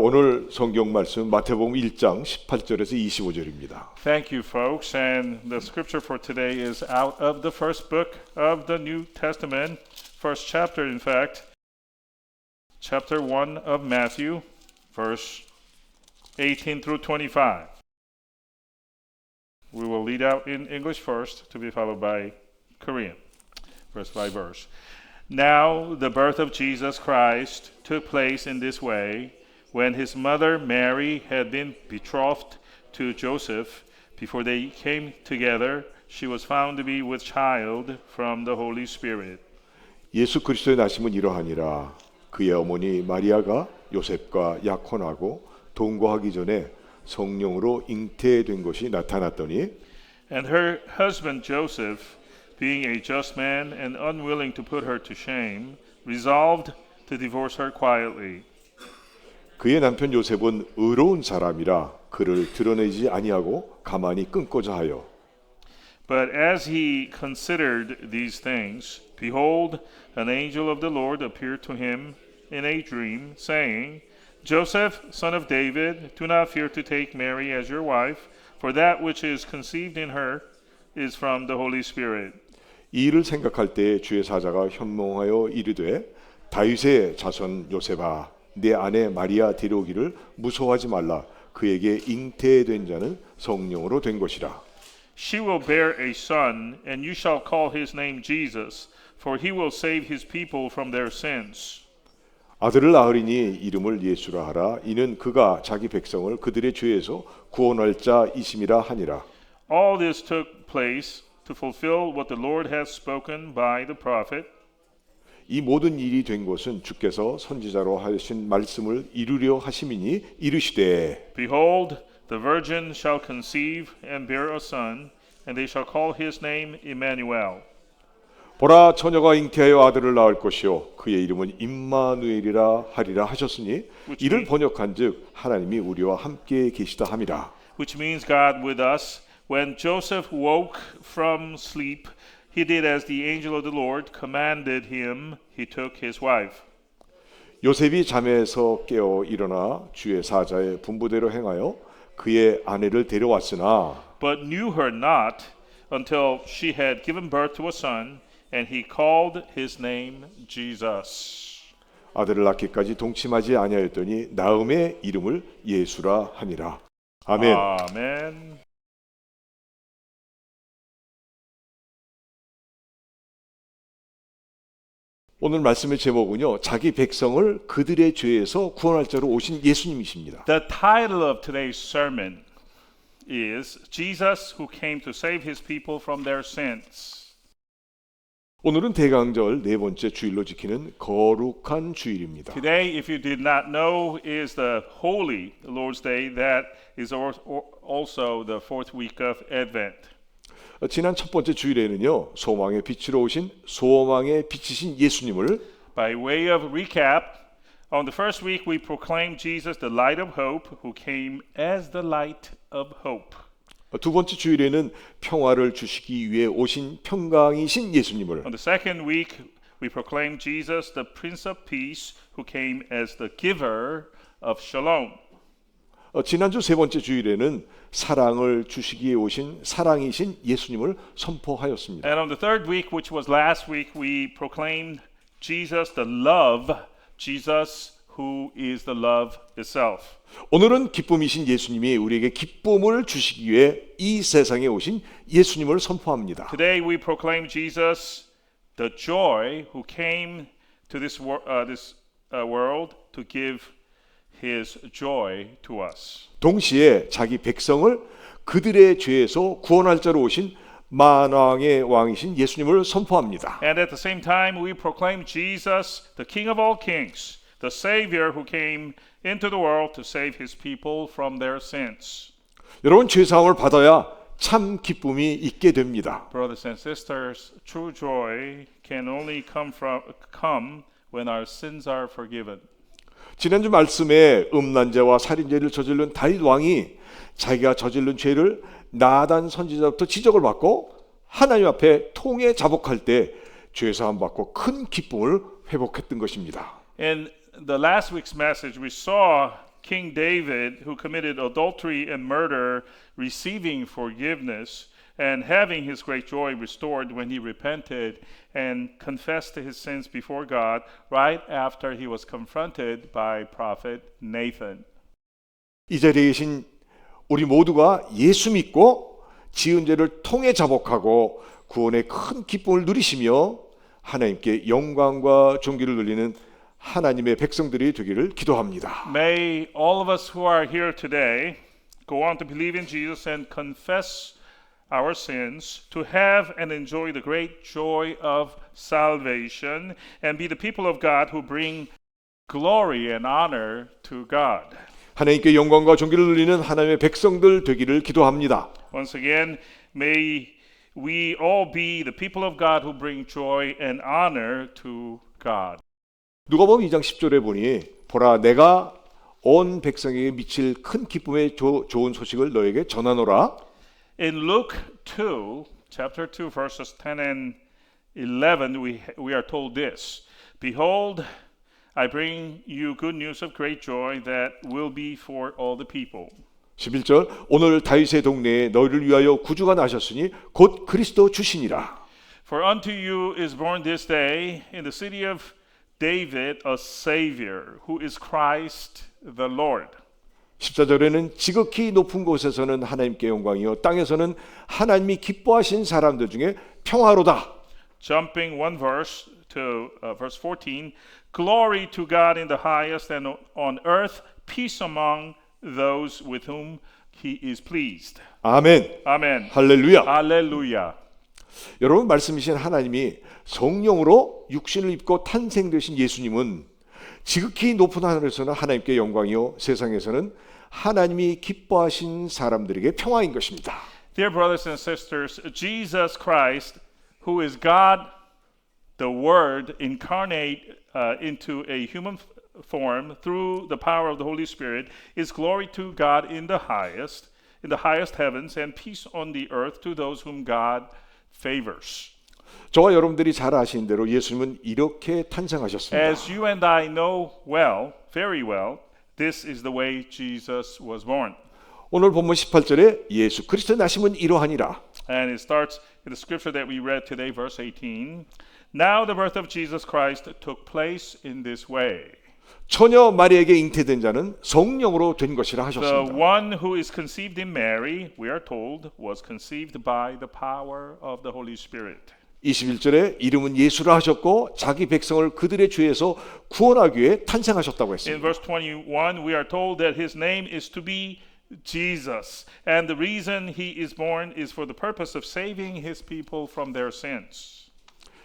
오늘 성경 말씀 마태복음 1장 18절에서 25절입니다. Thank you, folks. And the scripture for today is out of the first book of the New Testament, first chapter, in fact, chapter 1 of Matthew, verse 18 through 25. We will lead out in English first, to be followed by Korean, verse by verse. Now, the birth of Jesus Christ took place in this way when his mother Mary had been betrothed to Joseph. Before they came together, she was found to be with child from the Holy Spirit. 예수 그리스도의 나심은 이러하니라 그의 어머니 마리아가 요셉과 약혼하고 동거하기 전에 성령으로 잉태된 것이 나타났더니 And her husband Joseph, being a just man and unwilling to put her to shame, resolved to divorce her quietly. 그의 남편 요셉은 의로운 사람이라 그를 드러내지 아니하고 가만히 끊고자 하여 But as he considered these things, behold, an angel of the Lord appeared to him in a dream, saying, Joseph, son of David, do not fear to take Mary as your wife, for that which is conceived in her is from the Holy Spirit. 이 일을 생각할 때 주의 사자가 현몽하여 이르되 다윗의 자손 요셉아 내 아내 마리아 데려오기를 무서워하지 말라 그에게 잉태된 자는 성령으로 된 것이라 She will bear a son, and you shall call his name Jesus, for he will save his people from their sins. 아들을 낳으리니 이름을 예수라 하라 이는 그가 자기 백성을 그들의 죄에서 구원할 자이심이라 하니라 All this took place to fulfill what the Lord has spoken by the prophet. 이 모든 일이 된 것은 주께서 선지자로 하신 말씀을 이루려 하심이니 이르시되 Behold, the virgin shall conceive and bear a son, and they shall call his name Emmanuel. 보라 처녀가 잉태하여 아들을 낳을 것이요 그의 이름은 임마누엘이라 하리라 하셨으니 이를 번역한즉 하나님이 우리와 함께 계시다 함이라 which means God with us. When Joseph woke from sleep, he did as the angel of the Lord commanded him. He took his wife. 요셉이 잠에서 깨어 일어나 주의 사자의 분부대로 행하여 그의 아내를 데려왔으나 but knew her not until she had given birth to a son, and he called his name Jesus. 아들을 낳기까지 동침하지 아니하였더니 나음의 이름을 예수라 하니라 아멘. Amen. 오늘 말씀의 제목은요 자기 백성을 그들의 죄에서 구원할 자로 오신 예수님이십니다. The title of today's sermon is Jesus who came to save his people from their sins. 오늘은 대강절 네 번째 주일로 지키는 거룩한 주일입니다. Today, if you did not know, is the holy Lord's Day that is al- al- also the fourth week of Advent. 어, 지난 첫 번째 주일에는요 소망의 빛으로 오신 소망의 빛이신 예수님을 By way of recap, on the first week we proclaimed Jesus the light of hope who came as the light of hope. 어, 두 번째 주일에는 평화를 주시기 위해 오신 평강이신 예수님을 On the second week, we proclaimed Jesus the Prince of Peace who came as the giver of shalom. 어, 지난주 세 번째 주일에는 사랑을 주시기 위해 오신 사랑이신 예수님을 선포하였습니다. And on the third week, which was last week, we proclaimed Jesus the love, Jesus who is the love itself. 오늘은 기쁨이신 예수님이 우리에게 기쁨을 주시기 위해 이 세상에 오신 예수님을 선포합니다. Today we proclaim Jesus the joy who came to this, wor- uh, this uh, world to give his joy to us. 동시에 자기 백성을 그들의 죄에서 구원할 자로 오신 만왕의 왕이신 예수님을 선포합니다. And at the same time, we proclaim Jesus, the King of all kings, the Savior who came into the world to save his people from their sins. 여러분 죄 사함을 받아야 참 기쁨이 있게 됩니다. Brothers and sisters, true joy can only come from come when our sins are forgiven. 지난주 말씀에 음란죄와 살인죄를 저지른 다윗 왕이 자기가 저지른 죄를 나단 선지자부터 지적을 받고 하나님 앞에 통해 자복할 때 죄 사함 받고 큰 기쁨을 회복했던 것입니다. In the last week's message, we saw King David, who committed adultery and murder, receiving forgiveness and having his great joy restored when he repented and confessed his sins before God right after he was confronted by prophet Nathan. 이 자리에 계신 우리 모두가 예수 믿고 지은 죄를 통해 자복하고 구원의 큰 기쁨을 누리시며 하나님께 영광과 존귀를 돌리는 하나님의 백성들이 되기를 기도합니다. May all of us who are here today go on to believe in Jesus and confess our sins, to have and enjoy the great joy of salvation, and be the people of God who bring glory and honor to God. 하나님께 영광과 존귀를 돌리는 하나님의 백성들 되기를 기도합니다. Once again, may we all be the people of God who bring joy and honor to God. 누가복음 2장 10절에 보니 보라 내가 온 백성에게 미칠 큰 기쁨의 조- 좋은 소식을 너에게 전하노라. In Luke 2, chapter 2, verses 10 and 11, we, we are told this Behold, I bring you good news of great joy that will be for all the people. 11절 오늘 다윗의 동네에 너희를 위하여 구주가 나셨으니 곧 그리스도 주시니라. For unto you is born this day in the city of David a Savior, who is Christ the Lord. 14절에는 지극히 높은 곳에서는 하나님께 영광이요 땅에서는 하나님이 기뻐하신 사람들 중에 평화로다. Jumping one verse to uh, verse 14 Glory to God in the highest, and on earth peace among those with whom he is pleased. 아멘. Amen. 할렐루야. Hallelujah. 여러분 말씀이신 하나님이 성령으로 육신을 입고 탄생되신 예수님은 지극히 높은 하늘에서는 하나님께 영광이요 세상에서는 하나님이 기뻐하신 사람들에게 평화인 것입니다. Dear brothers and sisters, Jesus Christ, who is God, the Word incarnate uh, into a human f- form through the power of the Holy Spirit, is glory to God in the highest, in the highest heavens, and peace on the earth to those whom God favors. 저와 여러분들이 잘 아시는 대로 예수님은 이렇게 탄생하셨습니다. As you and I know well, very well, this is the way Jesus was born. 오늘 본문 18절에 예수 그리스도 나심은 이러하니라. And it starts in the scripture that we read today, verse 18. Now the birth of Jesus Christ took place in this way. 처녀 마리에게 잉태된 자는 성령으로 된 것이라 The 하셨습니다. one who is conceived in Mary, we are told, was conceived by the power of the Holy Spirit. 21절에 이름은 예수라 하셨고 자기 백성을 그들의 죄에서 구원하기 위해 탄생하셨다고 In 했습니다. verse 21, we are told that his name is to be Jesus. And the reason he is born is for the purpose of saving his people from their sins.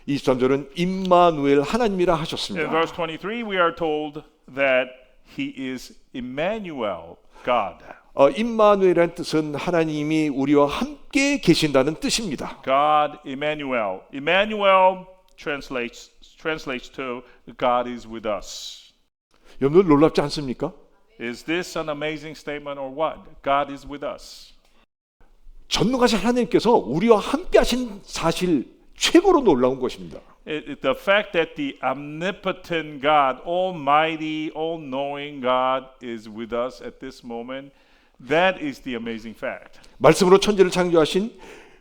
23절은 임마누엘 하나님이라 In 하셨습니다. verse 23, we are told that he is Emmanuel, God. 어, 임마누엘이라는 뜻은 하나님이 우리와 함께 계신다는 뜻입니다. God Emmanuel. Emmanuel translates translates to God is with us. 여러분들 놀랍지 않습니까? Is this an amazing statement or what? God is with us. 전능하신 하나님께서 우리와 함께 하신 사실 최고로 놀라운 것입니다. The fact that the omnipotent God, almighty, all-knowing God is with us at this moment, that is the amazing fact. 말씀으로 천지를 창조하신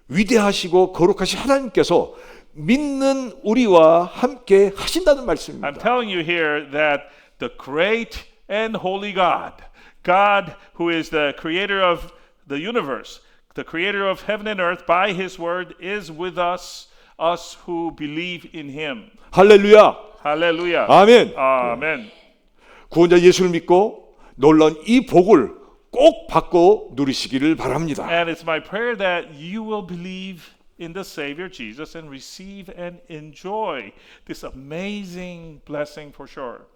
위대하시고 거룩하신 하나님께서 믿는 우리와 함께 하신다는 말씀입니다. I'm telling you here that the great and holy God, God who is the creator of the universe, the creator of heaven and earth, by his word is with us, us who believe in him. 할렐루야. Hallelujah. 아멘. Amen. 구원자 예수를 믿고 놀라운 이 복을 꼭 받고 누리시기를 바랍니다. And it's my prayer that you will believe in the Savior Jesus and receive and enjoy this amazing blessing for sure.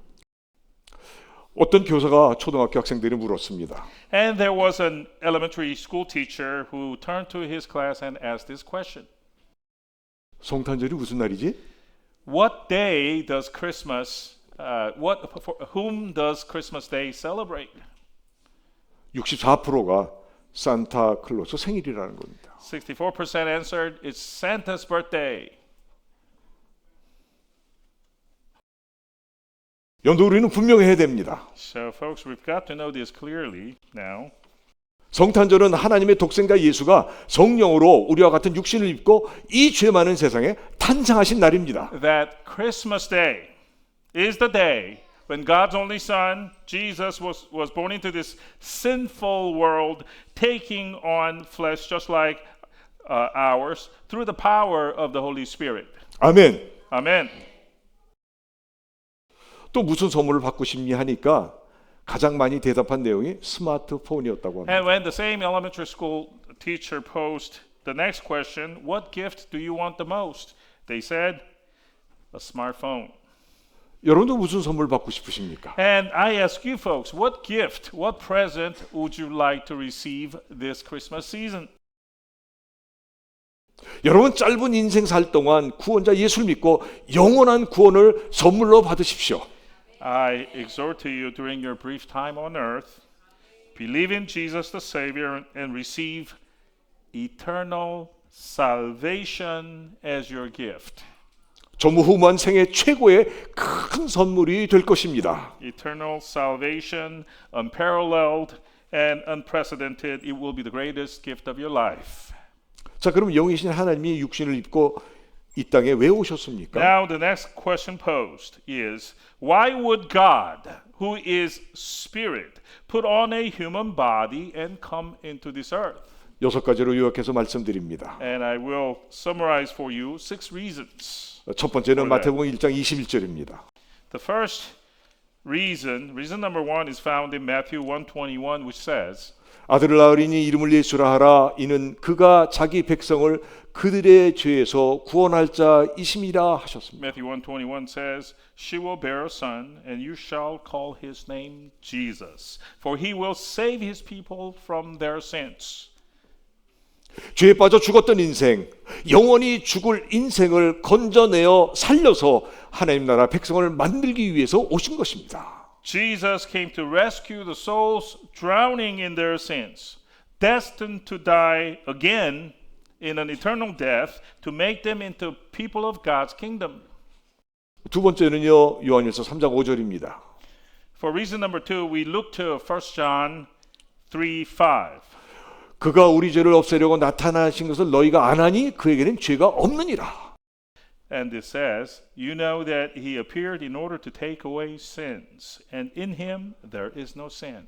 어떤 교사가 초등학교 학생들이 물었습니다. And there was an elementary school teacher who turned to his class and asked this question 성탄절이 무슨 날이지? What day does Christmas, uh, what, for whom does Christmas Day celebrate? 64%가 산타클로스 생일이라는 겁니다. 64% answered, It's Santa's birthday. 여러분 우리는 분명해야 됩니다. So, folks, we've got to know this clearly now. 성탄절은 하나님의 독생자 예수가 성령으로 우리와 같은 육신을 입고 이 죄 많은 세상에 탄생하신 날입니다. That Christmas Day is the day when God's only Son, Jesus, was, was born into this sinful world, taking on flesh just like uh, ours through the power of the Holy Spirit. 아멘. Amen. 또 무슨 선물을 받고 싶니 하니까 가장 많이 대답한 내용이 스마트폰이었다고 합니다. And when the same elementary school teacher posed the next question, What gift do you want the most? They said, A smartphone. 여러분도 무슨 선물 받고 싶으십니까? And I ask you folks, what gift, what present would you like to receive this Christmas season? 여러분 짧은 인생 살 동안 구원자 예수를 믿고 영원한 구원을 선물로 받으십시오. I exhort to you during your brief time on earth, believe in Jesus the Savior and receive eternal salvation as your gift. 조무후무한 생애 최고의 큰 선물이 될 것입니다. Eternal salvation, unparalleled and unprecedented. It will be the greatest gift of your life. 자, 그럼 영이신 하나님이 육신을 입고 이 땅에 왜 오셨습니까? Now, the next question posed is why would God, who is spirit, put on a human body and come into this earth? 여섯 가지로 요약해서 말씀드립니다. And I will summarize for you six reasons. 첫 번째는. 마태복음 1장 21절입니다. The first reason, reason number one, is found in Matthew 121, which says, 아들을 낳으리니 이름을 예수라 하라 이는 그가 자기 백성을 그들의 죄에서 구원할 자이심이라 하셨습니다. Matthew 121 says, She will bear a son, and you shall call his name Jesus, for he will save his people from their sins. 죄에 빠져 죽었던 인생, 영원히 죽을 인생을 건져내어 살려서 하나님 나라 백성을 만들기 위해서 오신 것입니다. Jesus came to rescue the souls drowning in their sins, destined to die again in an eternal death to make them into people of God's kingdom. 두 번째는요. 요한일서 3장 5절입니다. For reason number two, we look to 1 John 3 5. 그가 우리 죄를 없애려고 나타나신 것을 너희가 안 하니 그에게는 죄가 없느니라. And it says, You know that he appeared in order to take away sins, and in him there is no sin.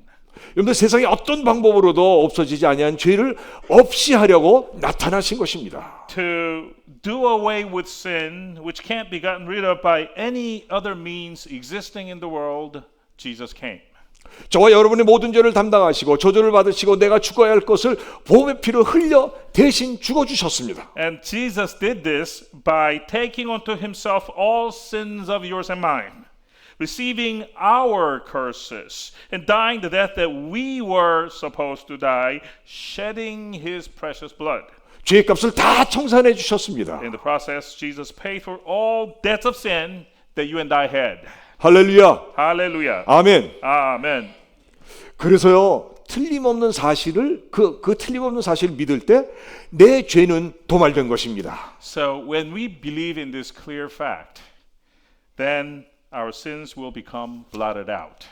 여러분들 세상에 어떤 방법으로도 없어지지 아니한 죄를 없이 하려고 나타나신 것입니다. To do away with sin, which can't be gotten rid of by any other means existing in the world, Jesus came. 저와 여러분의 모든 죄를 담당하시고 저주를 받으시고 내가 죽어야 할 것을 보험의 피로 흘려 대신 죽어 주셨습니다. And Jesus did this by taking onto himself all sins of yours and mine, receiving our curses, and dying the death that we were supposed to die, shedding his precious blood. 죄의 값을 다 청산해 주셨습니다. In the process, Jesus paid for all debts of sin that you and I had. 할렐루야. Hallelujah. 아멘. Amen. 그래서요. 틀림없는 사실을 그, 그 틀림없는 사실을 믿을 때 내 죄는 도말된 것입니다. So when we believe in this clear fact, then our sins will become blotted out.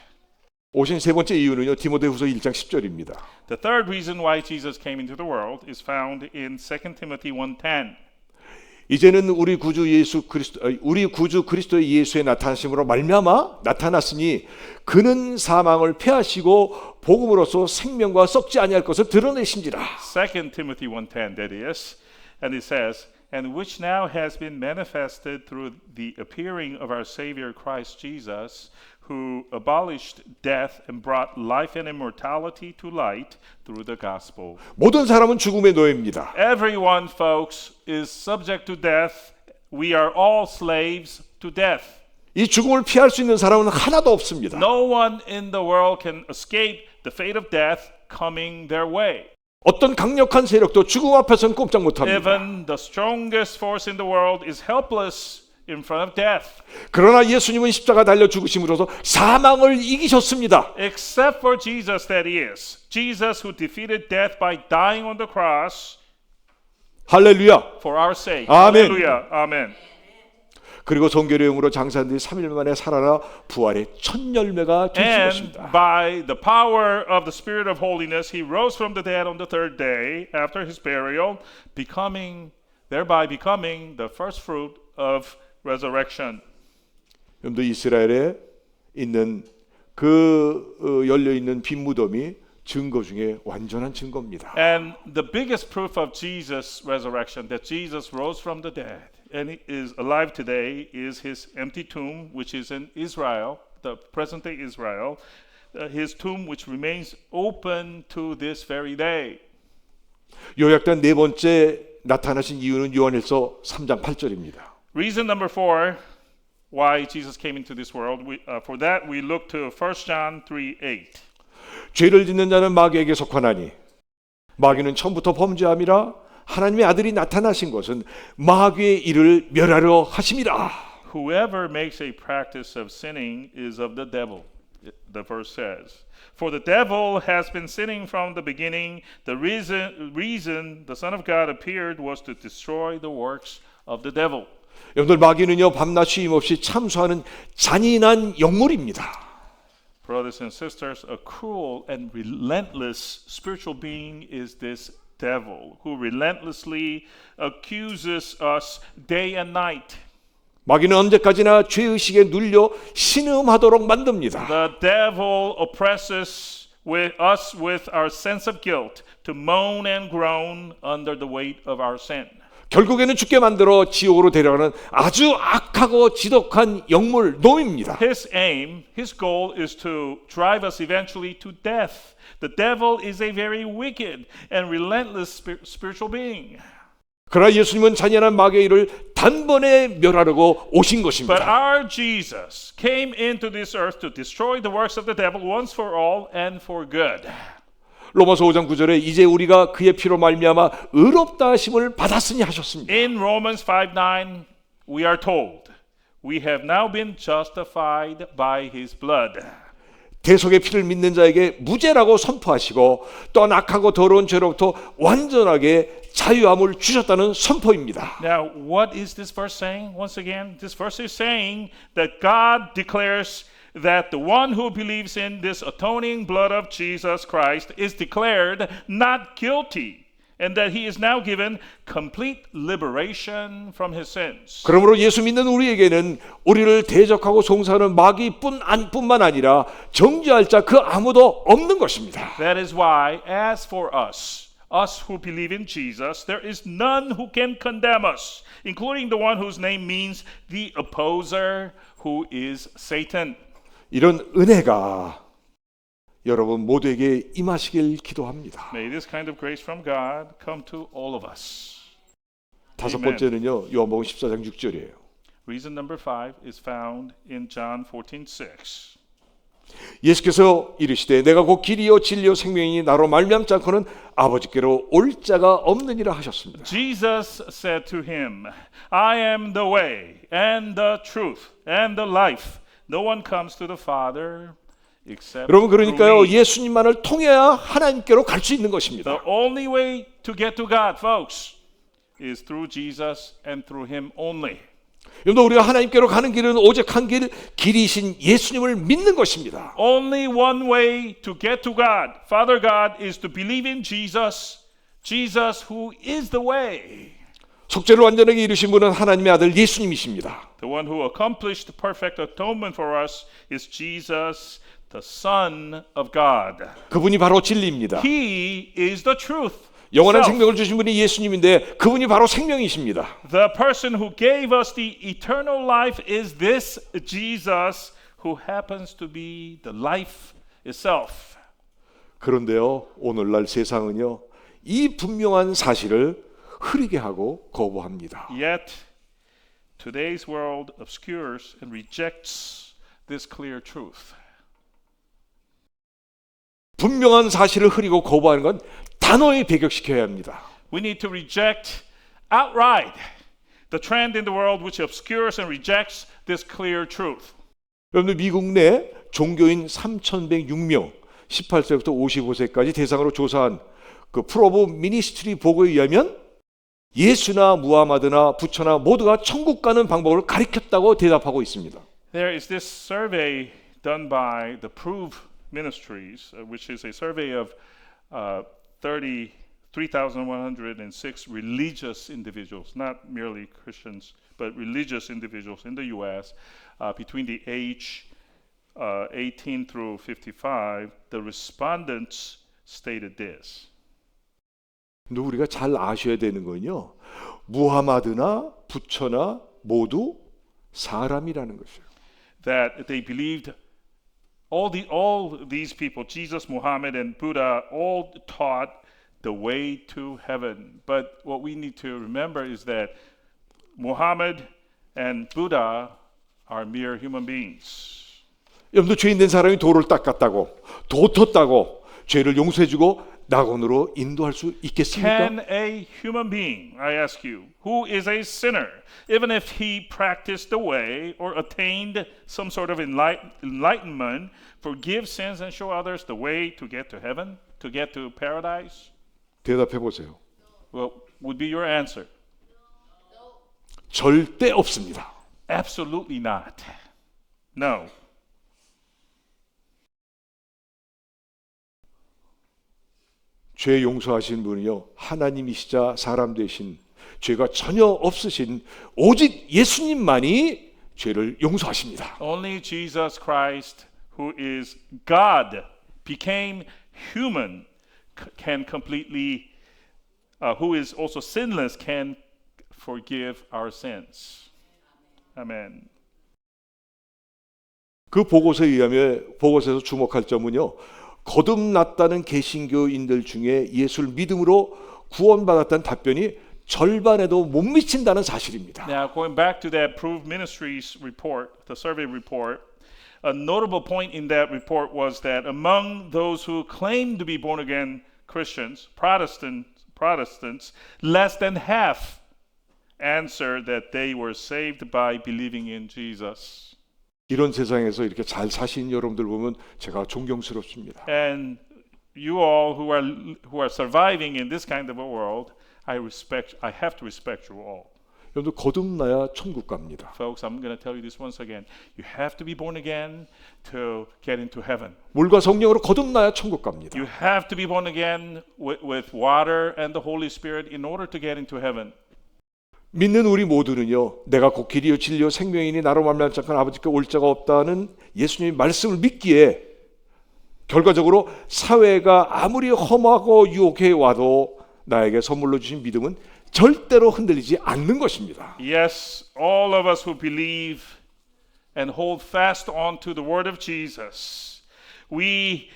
오신 세 번째 이유는요. 디모데후서 1장 10절입니다. The third reason why Jesus came into the world is found in 2 Timothy 1:10. 이제는 우리 구주 예수 그리스도 어, 우리 구주 그리스도의 예수의 나타나심으로 말미암아 나타났으니 그는 사망을 패하시고 복음으로써 생명과 썩지 아니할 것을 드러내신지라. 2 Timothy 1:10 that is, and it says, and which now has been manifested through the appearing of our savior Christ Jesus, who abolished death and brought life and immortality to light through the gospel. 모든 사람은 죽음의 노예입니다. Everyone, folks, is subject to death. We are all slaves to death. 이 죽음을 피할 수 있는 사람은 하나도 없습니다. No one in the world can escape the fate of death coming their way. 어떤 강력한 세력도 죽음 앞에서는 꼼짝 못합니다. Even the strongest force in the world is helpless in front of death, 그러나 예수님은 십자가 달려 죽으심으로써 사망을 이기셨습니다. except for Jesus, that is. Jesus, who defeated death by dying on the cross 할렐루야. for our sake. Amen. Hallelujah. Amen. 그리고 성교령으로 장사한 뒤 3일 만에 살아나 부활의 첫 열매가 되신 And by the power of the Spirit of holiness, he rose from the dead on the third day after his burial, becoming thereby becoming the first fruit of resurrection. 여러분들 이스라엘에 있는 그 어, 열려 있는 빈 무덤이 증거 중에 완전한 증거입니다. And the biggest proof of Jesus' resurrection, that Jesus rose from the dead and he is alive today, is his empty tomb, which is in Israel, the present day Israel, uh, his tomb, which remains open to this very day. 요약된 네 번째 나타나신 이유는 요한일서 3장 8절입니다. Reason number four why Jesus came into this world, we, uh, for that we look to 1 John 3 8. 죄를 짓는 자는 마귀에게 속하나니 마귀는 처음부터 범죄함이라 하나님의 아들이 나타나신 것은 마귀의 일을 멸하려 하심이라. Whoever makes a practice of sinning is of the devil, the verse says. For the devil has been sinning from the beginning. The reason, reason the Son of God appeared was to destroy the works of the devil. 여러분들 마귀는요 밤낮 쉼 없이 참수하는 잔인한 영물입니다. Brothers and sisters, a cruel and relentless spiritual being is this devil who relentlessly accuses us day and night. 마귀는 언제까지나 죄의식에 눌려 신음하도록 만듭니다. The devil oppresses with us with our sense of guilt to moan and groan under the weight of our sin. 결국에는 죽게 만들어 지옥으로 데려가는 아주 악하고 지독한 영물 놈입니다. His aim, his goal is to drive us eventually to death. The devil is a very wicked and relentless spir- spiritual being. 그러나 예수님은 잔인한 일을 단번에 멸하려고 오신 But 것입니다. our Jesus came into this earth to destroy the works of the devil once for all and for good. 로마서 5장 9절에 이제 우리가 그의 피로 말미암아 의롭다 하심을 받았으니 하셨습니다. In Romans 5 9, we are told, We have now been justified by his blood. 대속의 피를 믿는 자에게 무죄라고 선포하시고 또 악하고 더러운 죄로부터 완전하게 자유함을 주셨다는 선포입니다. Now, what is this verse saying? Once again, this verse is saying that God declares that the one who believes in this atoning blood of Jesus Christ is declared not guilty and that he is now given complete liberation from his sins. 그러므로 예수 믿는 우리에게는 우리를 대적하고 송사하는 마귀뿐 안 뿐만 아니라 정죄할 자 그 아무도 없는 것입니다. That is why, as for us, us who believe in Jesus, there is none who can condemn us, including the one whose name means the opposer, who is Satan. 이런 은혜가 여러분 모두에게 임하시길 기도합니다. May this kind of grace from God come to all of us. 다섯. 번째는요. 요한복음 14장 6절이에요. Reason number five is found in John 14 6. 예수께서 이르시되 내가 곧 길이요 진리요 생명이니 나로 말미암지 않고는 아버지께로 올 자가 없느니라 하셨습니다. Jesus said to him, I am the way and the truth and the life. No one comes to the Father except 여러분 through 그러니까요 me. 예수님만을 통해야 하나님께로 갈 수 있는 것입니다. The only way to get to God, folks, is through Jesus and through Him only. 여러분 우리가 하나님께로 가는 길은 오직 한 길, 길이신 예수님을 믿는 것입니다. Only one way to get to God, Father God, is to believe in Jesus, Jesus who is the way. 속죄를 완전하게 이루신 분은 하나님의 아들 예수님이십니다. The one who accomplished perfect atonement for us is Jesus, the Son of God. 그분이 바로 진리입니다. He is the truth. 영원한. 생명을 주신 분이 예수님인데 그분이 바로 생명이십니다. The person who gave us the eternal life is this Jesus who happens to be the life itself. 그런데요, 오늘날 세상은요, 이 분명한 사실을 흐리게 하고 거부합니다. Yet today's world obscures and rejects this clear truth. 분명한 사실을 흐리고 거부하는 건 단호히 배격시켜야 합니다. We need to reject outright the trend in the world which obscures and rejects this clear truth. 여러분들 미국 내 종교인 3,106명, 18세부터 55세까지 대상으로 조사한 그 프로브 미니스트리 보고에 의하면 예수나 무하마드나 부처나 모두가 천국 가는 방법을 가리켰다고 대답하고 있습니다. There is this survey done by the Prove Ministries, uh, which is a survey of uh, 30, 3,106 religious individuals, not merely Christians, but religious individuals in the U.S. Uh, between the age uh, 18 through 55. The respondents stated this. 근데 우리가 잘 아셔야 되는 건요. 무하마드나 부처나 모두 사람이라는 것이에요. that they believed all the all these people Jesus Muhammad and Buddha all taught the way to heaven but what we need to remember is that Muhammad and Buddha are mere human beings 여러분도 죄인 된 사람이 도를 닦았다고 도 텄다고 죄를 용서해주고 낙원으로 인도할 수 있겠습니까? can a human being I ask you who is a sinner even if he practiced the way or attained some sort of enlight- enlightenment forgive sins and show others the way to get to heaven to get to paradise 대답해 보세요. What would be your answer? 절대 없습니다. Absolutely not. No. 죄 용서하신 분이요 하나님이시자 사람 되신 죄가 전혀 없으신 오직 예수님만이 죄를 용서하십니다. Only Jesus Christ, who is God, became human, can completely, uh, who is also sinless, can forgive our sins. Amen. 그 보고서에 의하면 보고서에서 주목할 점은요. 거듭났다는 개신교인들 중에 예수를 믿음으로 구원받았다는 답변이 절반에도 못 미친다는 사실입니다. Now, going back to that Proof Ministries report, the survey report, a notable point in that report was that among those who claimed to be born again Christians, Protestants, Protestants, less than half answered that they were saved by believing in Jesus. 이런 세상에서 이렇게 잘 사신 여러분들 보면 제가 존경스럽습니다. And you all who are who are surviving in this kind of a world, I respect I have to respect you all. 여러분들 거듭나야 천국 갑니다. Folks, I'm going to tell you this once again. You have to be born again to get into heaven. 물과 성령으로 거듭나야 천국 갑니다. You have to be born again with, with water and the Holy Spirit in order to get into heaven. 믿는 우리 모두는요. 내가 곧 길이요 진리요 생명이니 나로 말미암지 않고 아버지께 올 자가 없다는 예수님의 말씀을 믿기에 결과적으로 사회가 아무리 험하고 유혹해 와도 나에게 선물로 주신 믿음은 절대로 흔들리지 않는 것입니다. Yes, all of us who believe and hold fast on to the word of Jesus, we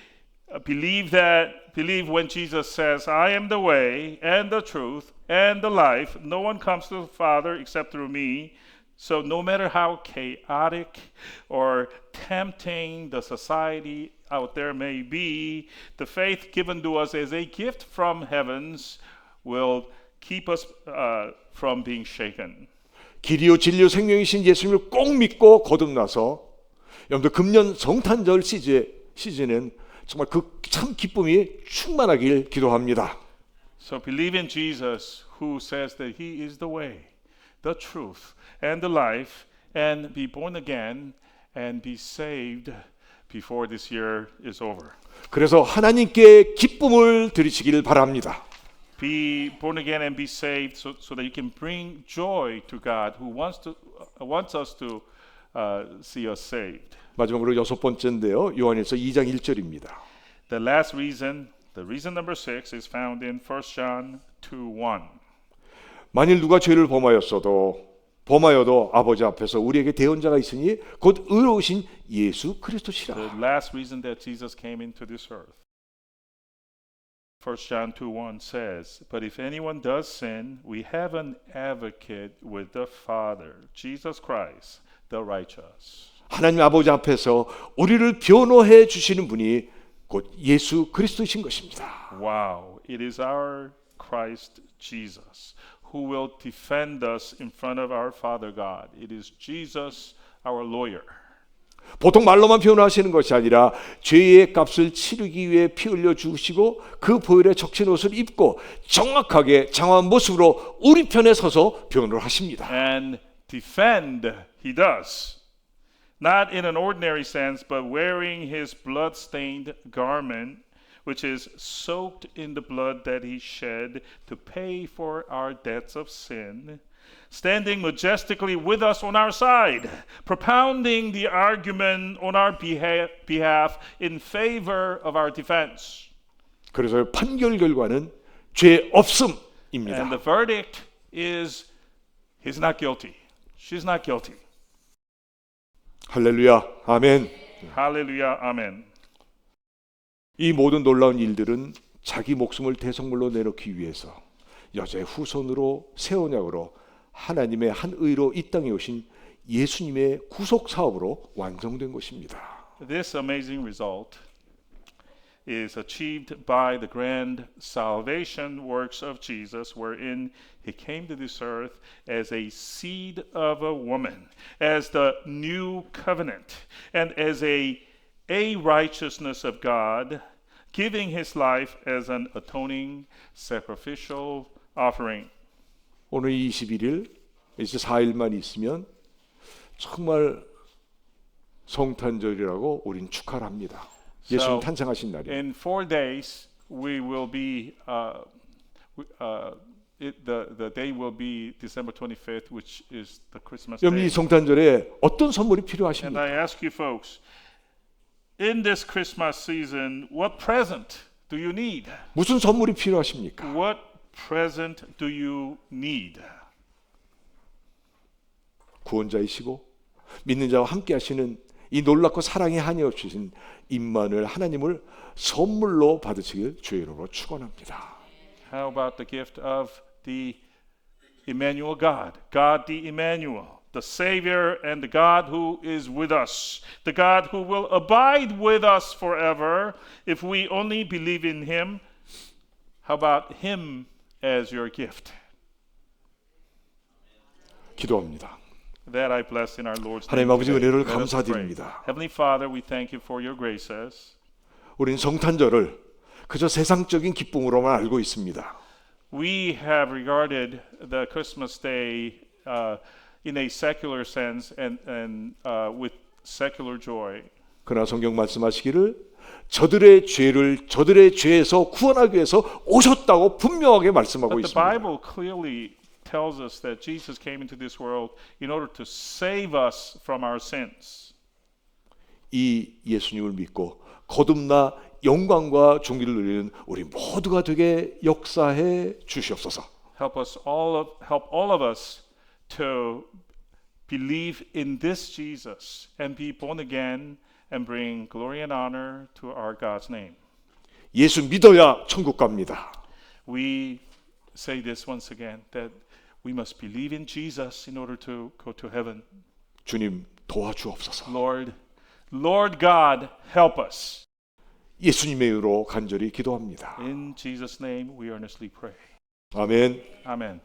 uh, believe that believe when Jesus says, "I am the way and the truth and the life. No one comes to the Father except through me." So no matter how chaotic or tempting the society out there may be, the faith given to us as a gift from heavens will keep us uh, from being shaken. 길이요 진리요 생명이신 예수님을 꼭 믿고 거듭나서 여러분들 금년 성탄절 시즌, 시즌엔 정말 그 참 기쁨이 충만하길 기도합니다. So believe in Jesus who says that he is the way, the truth, and the life, and be born again and be saved before this year is over. 그래서 하나님께 기쁨을 드리시길 바랍니다. Be born again and be saved so, so that you can bring joy to God who wants to uh, wants us to uh, see us saved. 마지막으로 여섯 번째인데요. 요한일서 2장 1절입니다. The last reason, the reason number six, is found in 1 John 2 1. 만일 누가 죄를 범하였어도 범하여도 아버지 앞에서 우리에게 대언자가 있으니 곧 의로우신 예수 The 그리스도시라. last reason that Jesus came into this earth. 1 John 2 1 says, But if anyone does sin, we have an advocate with the Father, Jesus Christ, the righteous. 하나님 아버지 앞에서 우리를 변호해 주시는 분이 곧 예수 그리스도이신 것입니다. Wow, it is our Christ Jesus who will defend us in front of our Father God. It is Jesus, our lawyer. 보통 말로만 표현하시는 것이 아니라 죄의 값을 치르기 위해 피 흘려 주시고 그 보혈에 적신 옷을 입고 정확하게 장한 모습으로 우리 편에 서서 변호를 하십니다. and defend he does. Not in an ordinary sense, but wearing his blood stained garment, which is soaked in the blood that he shed to pay for our debts of sin. Standing majestically with us on our side, propounding the argument on our beha- behalf in favor of our defense. 그래서 판결 결과는 죄 없음입니다. And the verdict is he's not guilty. She's not guilty. 할렐루야. 아멘. Hallelujah. Amen. 이 모든 놀라운 일들은 자기 목숨을 대성물로 내놓기 위해서 여자의 후손으로 새 언약으로 하나님의 한 의로 이 땅에 오신 예수님의 구속 사업으로 완성된 것입니다. This amazing result is achieved by the grand salvation works of Jesus, wherein he came to this earth as a seed of a woman, as the new covenant, and as a, a righteousness of God, giving his life as an atoning sacrificial offering. 오늘 21일 이제 4일만 있으면 정말 성탄절이라고 우린 축하를 합니다. 예수님 탄생하신 날이에요. In four days, we will be. Uh, uh, it, the the day will be December 25th, which is the Christmas 여러분 day. 이 성탄절에 어떤 선물이 And 필요하십니까? I ask you, folks, in this Christmas season, what present do you need? 무슨 선물이 필요하십니까? What present do you need? 구원자이시고 믿는 자와 함께 하시는 이 놀랍고 사랑의 한이 없으신 임만을 하나님을 선물로 받으시길 주의 이름으로 축원합니다. How about the gift of the Emmanuel God, God the Emmanuel, the Savior and the God who is with us, the God who will abide with us forever if we only believe in Him? How about Him as your gift? 기도합니다. 하나님. 아버지. 은혜를. 감사드립니다. Heavenly Father, we thank you for your graces. 우린 성탄절을 그저 세상적인 기쁨으로만 알고 있습니다. We have regarded the Christmas day uh, in a secular sense and, and uh, with secular joy. 그러나 성경 말씀하시기를 저들의 죄를 저들의 죄에서 구원하기 위해서 오셨다고 분명하게 말씀하고 But the 있습니다. Bible clearly tells us that Jesus came into this world in order to save us from our sins. 이 예수님을 믿고 거듭나 영광과 존귀를 누리는 우리 모두가 되게 역사해 주시옵소서. Help us all of, help all of us to believe in this Jesus and be born again and bring glory and honor to our God's name. 예수 믿어야 천국 갑니다. We say this once again that we must believe in Jesus in order to go to heaven. 주님 도와주옵소서. Lord, Lord God, help us. 예수님의 이름으로 간절히 기도합니다. In Jesus' name we earnestly pray. 아멘. Amen.